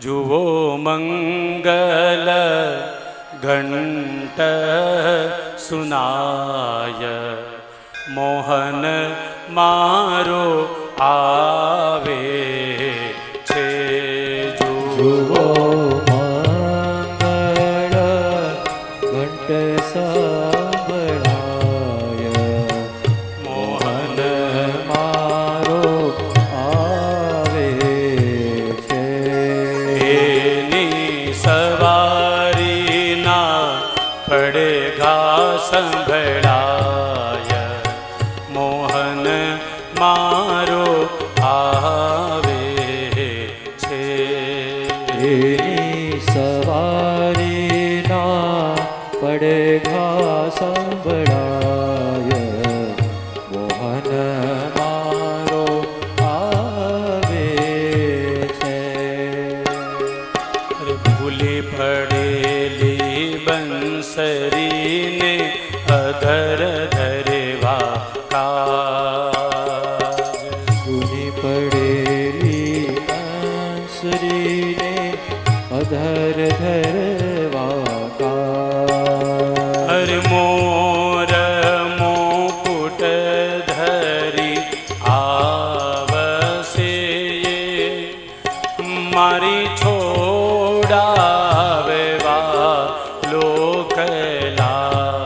જુઓ મંગલ ઘંટ સુનાય મોહન મારો આવે ઘા સંભળાય મોહન મારો આવે છે એની સવારીના પડઘા સંભળાય બંસરીને અધર ધરવા કાજ સુની પડેલી આંસરીને અધર ધરવા કા હર મોર મુકુટ ધરી આવશે મારી છોડા કૈલા